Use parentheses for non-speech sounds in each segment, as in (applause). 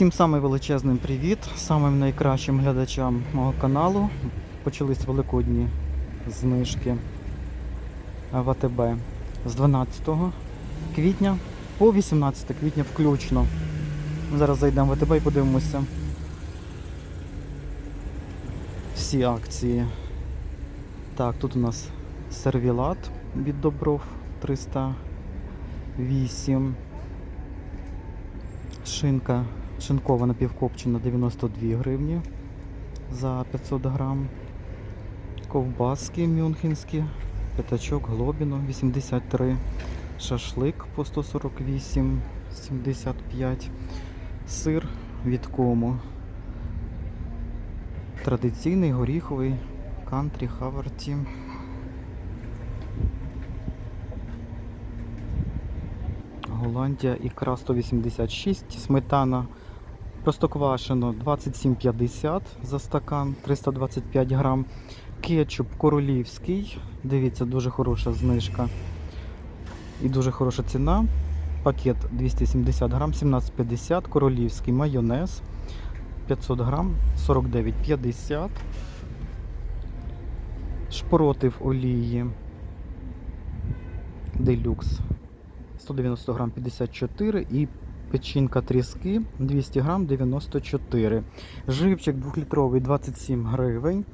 Всім самий величезний привіт, самим найкращим глядачам мого каналу. Почались великодні знижки в АТБ з 12 квітня по 18 квітня включно. Зараз зайдемо в АТБ і подивимося всі акції. Так, тут у нас сервілат від Добров 308. Шинка шинкова напівкопчена 92 гривні за 500 грам. Ковбаски мюнхенські, п'ятачок глобіно 83, шашлик по 148, 75, сир від кому. Традиційний горіховий кантрі хаверті. Голландія ікра 186, сметана простоквашино 27,50 за стакан 325 грам. Кетчуп королівський. Дивіться, дуже хороша знижка. І дуже хороша ціна. Пакет 270 грам, 17,50. Королівський майонез 500 грам, 49,50. Шпротив олії. Делюкс 190 грам 54 і печінка тріски 200 грам 94. Живчик 2-літровий 27 гривень.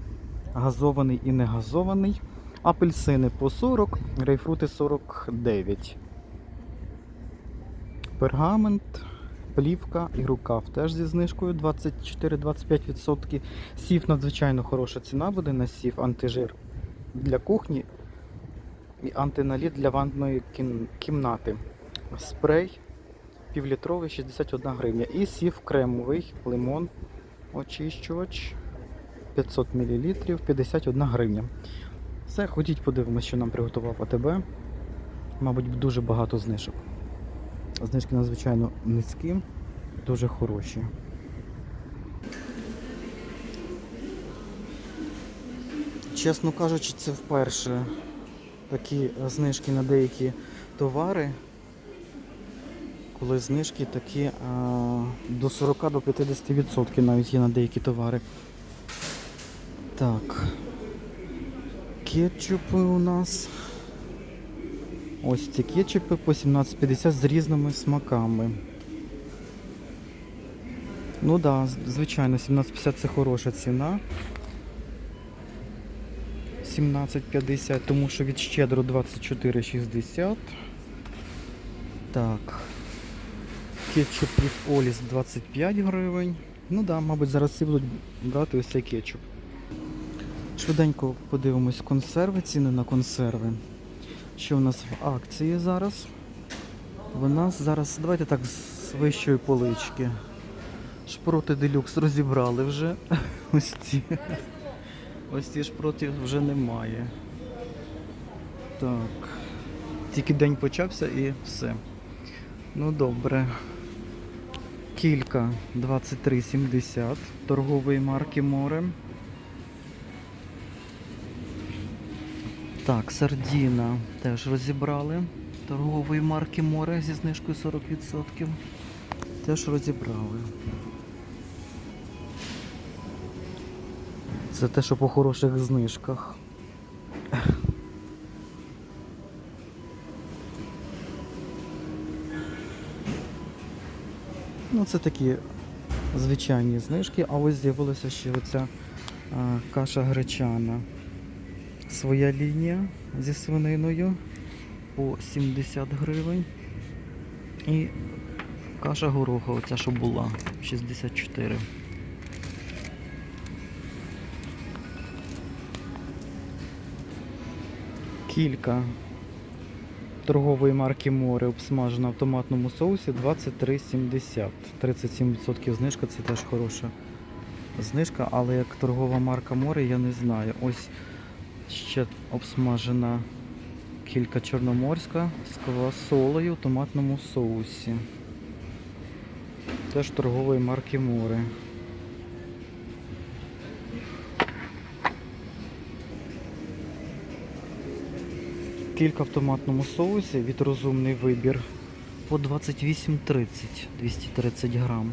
Газований і не газований. Апельсини по 40, грейпфрути 49. Пергамент, плівка і рукав теж зі знижкою 24-25%. Сів надзвичайно хороша ціна буде на сів антижир для кухні і антиналіт для ванної кімнати. Спрей півлітровий 61 гривня. І сів кремовий лимон очищувач 500 мл 51 гривня. Все, ходіть подивимось, що нам приготував АТБ. Мабуть, дуже багато знижок. Знижки надзвичайно низькі, дуже хороші. Чесно кажучи, це вперше такі знижки на деякі товари, коли знижки такі а, до 40-50% навіть є на деякі товари. Так. Кетчупи у нас. Ось ці кетчупи по 17,50 з різними смаками. Ну так, да, звичайно, 17,50 це хороша ціна. 17,50, тому що від щедро 24,60. Так. Кетчуп від Оліс 25 гривень. Ну да, мабуть, зараз всі будуть брати ось цей кетчуп. Швиденько подивимось консерви, ціни на консерви. Що у нас в акції зараз? У нас зараз, давайте так, з вищої полички. Шпроти делюкс розібрали вже. (laughs) Ось ці. Ось ці шпроти вже немає. Так. Тільки день почався і все. Ну добре. Кілька 23,70 торгової марки море. Так, сардіна теж розібрали. Торгової марки море зі знижкою 40%. Теж розібрали. Це те, що по хороших знижках. Ну, це такі звичайні знижки, а ось з'явилася ще оця а, каша гречана. Своя лінія зі свининою по 70 гривень. І каша гороха, оця що була, 64. Кілька торгової марки море обсмажена в томатному соусі 23,70. 37% знижка це теж хороша знижка, але як торгова марка море я не знаю. Ось ще обсмажена кілька чорноморська з квасолею в томатному соусі. Теж торгової марки море. Кілька в томатному соусі від розумний вибір по 28,30 230 грам.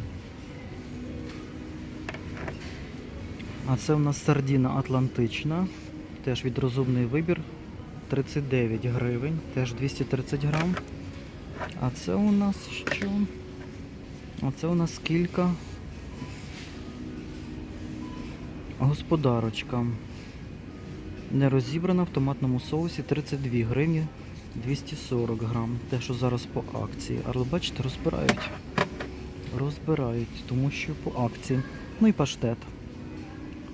А це у нас сардіна Атлантична. Теж від розумний вибір 39 гривень, теж 230 грам. А це у нас що? А це у нас кілька господарочка. Не розібрана в томатному соусі 32 гривні 240 грам. Те, що зараз по акції. Але бачите, розбирають. Розбирають, тому що по акції. Ну і паштет.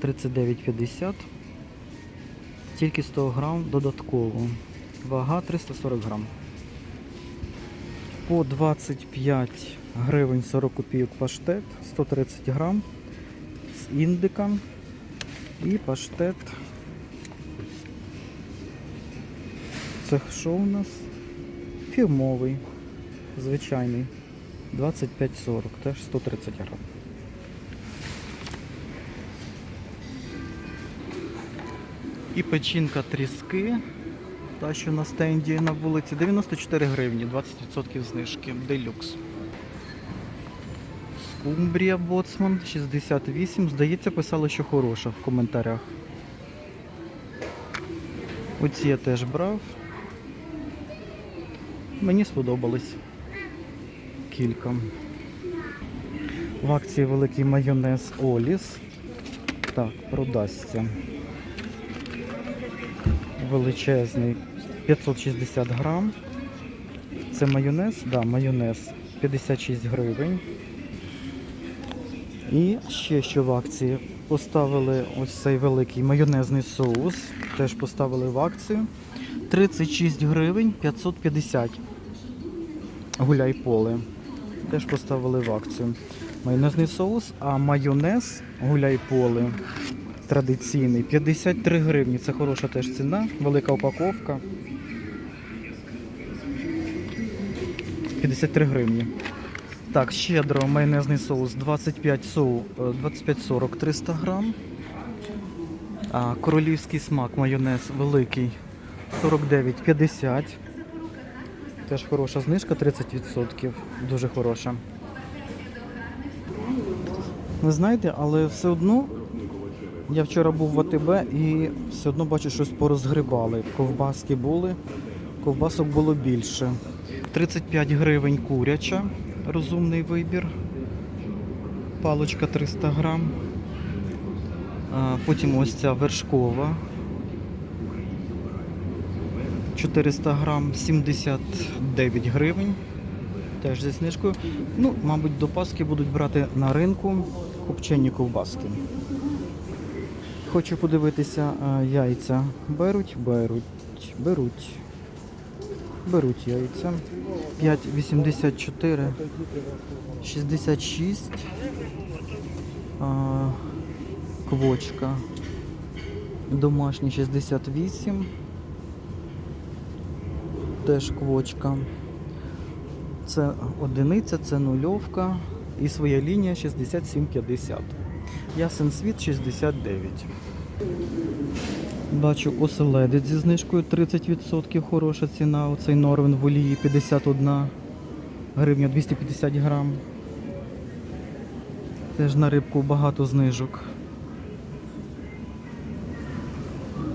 39,50. Тільки 100 грам додатково. Вага 340 грам. По 25 гривень 40 копійок паштет, 130 грам з індика і паштет. Це що у нас? Фірмовий, звичайний. 25,40, теж 130 грам. І печінка тріски. Та, що на стенді на вулиці 94 гривні, 20% знижки. Делюкс. Скумбрія боцман 68. Здається, писали, що хороша в коментарях. Оці я теж брав. Мені сподобались. Кілька. В акції великий майонез Оліс. Так, продасться. Величезний 560 грам. Це майонез, да, майонез 56 гривень. І ще що в акції. Поставили ось цей великий майонезний соус. Теж поставили в акцію. 36 гривень 550. Гуляй поле. Теж поставили в акцію. Майонезний соус, а майонез гуляй поле традиційний 53 гривні. Це хороша теж ціна, велика упаковка. 53 гривні. Так, щедро майонезний соус 25 соу, е, 25-40 300 грам. А, королівський смак майонез великий 49,50. Теж хороша знижка, 30%. Дуже хороша. Ви знаєте, але все одно я вчора був в АТБ і все одно бачу, щось порозгрибали. Ковбаски були, ковбасок було більше. 35 гривень куряча, розумний вибір. Палочка 300 грам. Потім ось ця вершкова. 400 грам, 79 гривень. Теж зі знижкою. Ну, мабуть, до Паски будуть брати на ринку копчені ковбаски. Хочу подивитися яйця. Беруть, беруть, беруть. Беруть яйця. 5,84, 66. Квочка. Домашній 68. Теж квочка. Це одиниця, це нульовка. І своя лінія 67,50. Ясен світ 69. Бачу оселедець зі знижкою 30%. Хороша ціна. Оцей Норвен в олії 51 гривня 250 грам. Теж на рибку багато знижок.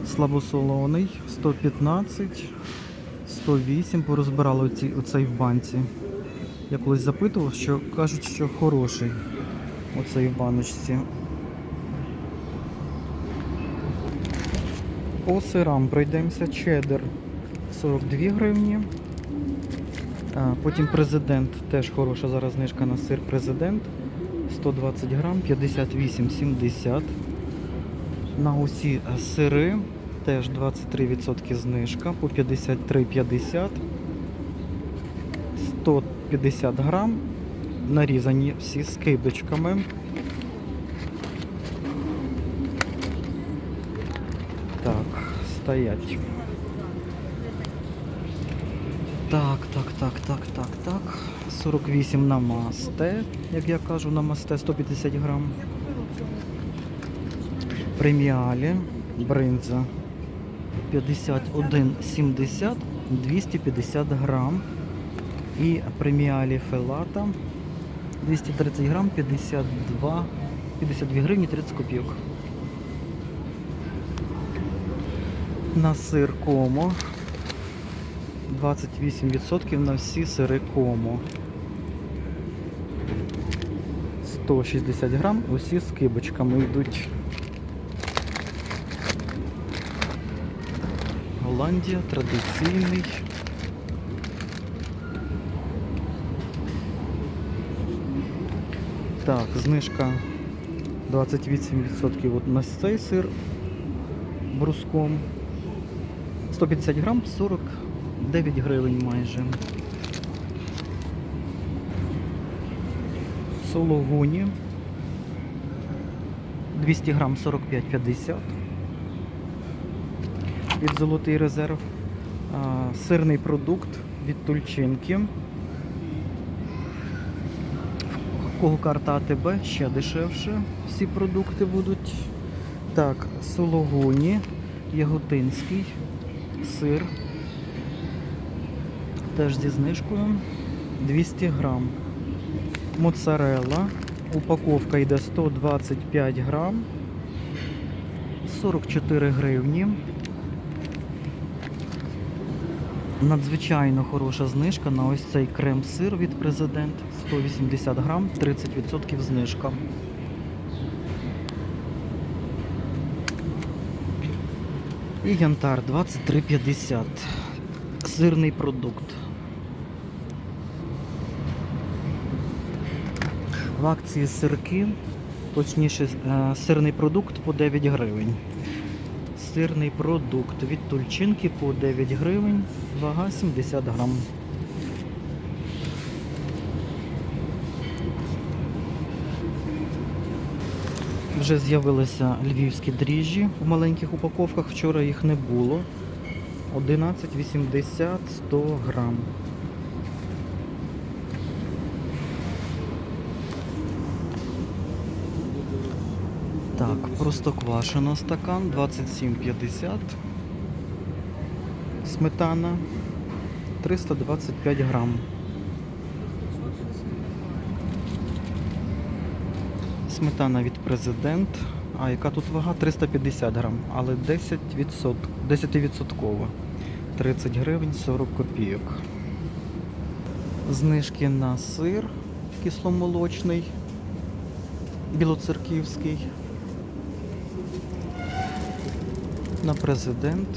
Слабосолоний 115, 108. Порозбирали оці, оцей в банці. Я колись запитував, що кажуть, що хороший оцей в баночці. По сирам пройдемося. Чеддер 42 гривні. А, потім президент, теж хороша зараз знижка на сир президент. 120 грам, 58,70. На усі е, сири теж 23% знижка по 53,50. 150 грам. Нарізані всі з. Так, стоять. Так, так, так, так, так, так. 48 на масте, як я кажу, на масте 150 грам. Преміалі, бринза 51,70 250 грам. І преміалі фелата 230 грам 52 52 гривні 30 копійок. На сир комо 28% на всі сири комо. 160 грам, усі з кибочками йдуть. Голландія традиційний. Так, знижка 28% от на цей сир бруском. 150 грам 49 гривень майже. Сологуні 200 грам 45,50 від Золотий резерв. Сирний продукт від Тульчинки. Кого карта АТБ ще дешевше. Всі продукти будуть. Так, Сологуні, Яготинський, сир. Теж зі знижкою 200 грам. Моцарелла. Упаковка йде 125 грам. 44 гривні. Надзвичайно хороша знижка на ось цей крем-сир від президент. 180 грам, 30% знижка. І янтар 23,50. Сирний продукт. В акції сирки, точніше, е, сирний продукт по 9 гривень. Сирний продукт від тульчинки по 9 гривень, вага 70 грам. Вже з'явилися львівські дріжджі в маленьких упаковках, вчора їх не було. 11,80 100 грам. Так, простоквашино стакан 27,50. Сметана 325 грам. Сметана від президент. А яка тут вага? 350 грам, але 10%, 10%. 30 гривень 40 копійок. Знижки на сир кисломолочний, білоцерківський. На президент.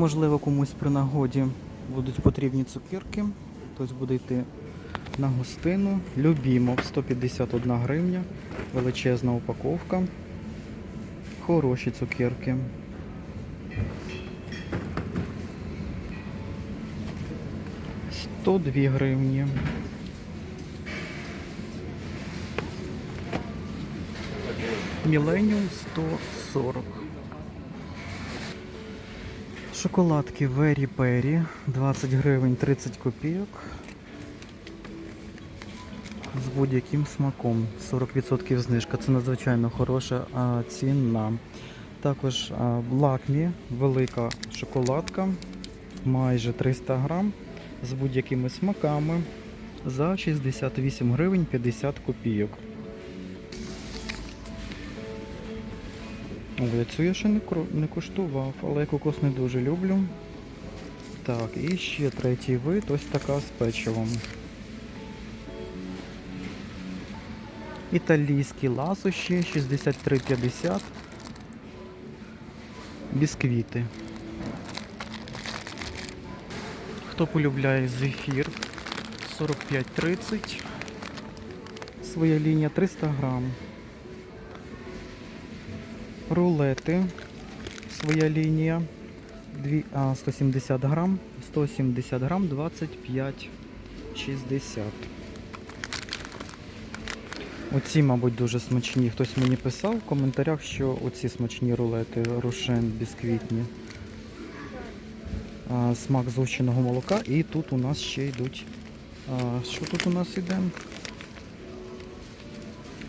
Можливо, комусь при нагоді будуть потрібні цукерки. Хтось буде йти на гостину. Любімов 151 гривня, величезна упаковка. Хороші цукерки. Сто дві гривні. Міленіум 140. Шоколадки Very Perry 20 гривень 30 копійок. З будь-яким смаком. 40% знижка. Це надзвичайно хороша а, ціна. Також лакмі велика шоколадка. Майже 300 грам з будь-якими смаками за 68 гривень 50 копійок. Ой, цю я ще не, не куштував, але я кокос не дуже люблю. Так, і ще третій вид, ось така з печивом. Італійські ласощі 63,50. Бісквіти. Хто полюбляє зефір 45,30. Своя лінія 300 грам. Рулети. Своя лінія. 170 грам. 170 грам 25,60. Оці, мабуть, дуже смачні. Хтось мені писав в коментарях, що оці смачні рулети рошен бісквітні. Смак згущеного молока. І тут у нас ще йдуть. Що тут у нас іде?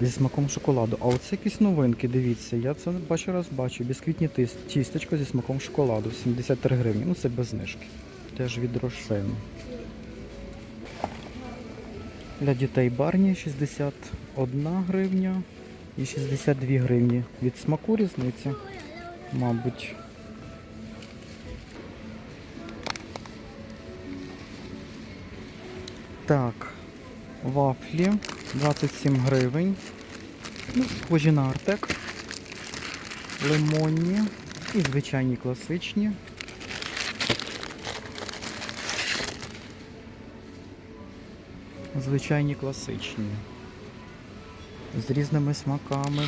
Зі смаком шоколаду. А оце якісь новинки, дивіться. Я це перший раз бачу. Бісквітні тістечко зі смаком шоколаду. 73 гривні. Ну це без знижки. Теж від рошен. Для дітей барні 61 гривня і 62 гривні. Від смаку різниця, мабуть. Так, вафлі 27 гривень. Ну, схожі на артек. Лимонні і звичайні класичні. Звичайні класичні. З різними смаками.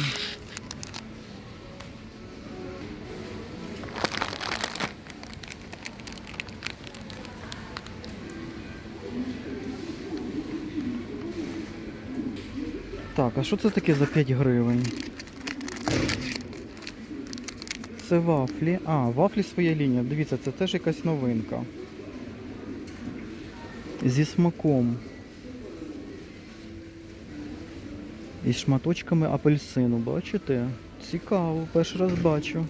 Так, а що це таке за 5 гривень? Це вафлі. А, вафлі своя лінія. Дивіться, це теж якась новинка. Зі смаком. Із шматочками апельсину, бачите? Цікаво, перший раз бачу.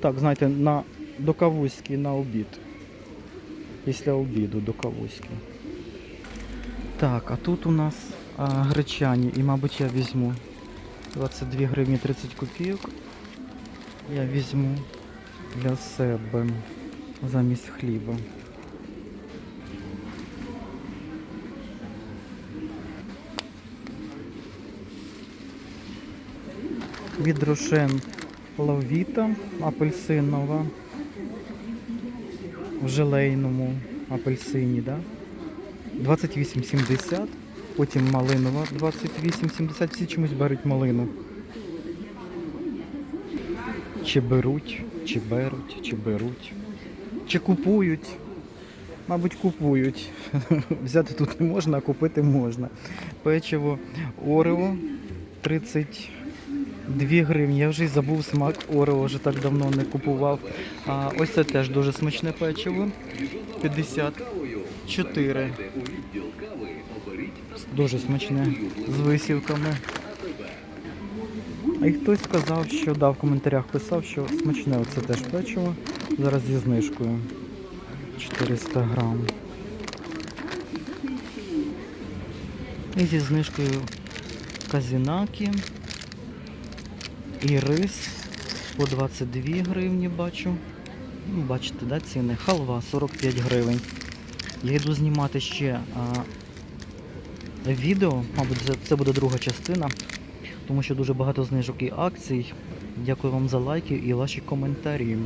Так, знаєте, на до кавузьки на обід. Після обіду до кавузьки. Так, а тут у нас гречані, і, мабуть, я візьму 22 гривні 30 копійок. Я візьму для себе замість хліба. від Рошен Лавіта апельсинова в желейному апельсині, да? 28,70, потім малинова 28,70, всі чомусь беруть малину. Чи беруть, чи беруть, чи беруть, чи купують. Мабуть, купують. (laughs) Взяти тут не можна, а купити можна. Печиво Орео 30 2 гривні. Я вже й забув смак Орео, вже так давно не купував. А, ось це теж дуже смачне печиво. 54. Дуже смачне. З висівками. Й хтось сказав, що да, в коментарях писав, що смачне оце теж печиво. Зараз зі знижкою. 400 грам. І зі знижкою казінаки. І рис по 22 гривні бачу. Ну, Бачите, да, ціни. Халва 45 гривень. Я йду знімати ще відео, мабуть, це- буде друга частина, тому що дуже багато знижок і акцій. Дякую вам за лайки і ваші коментарі.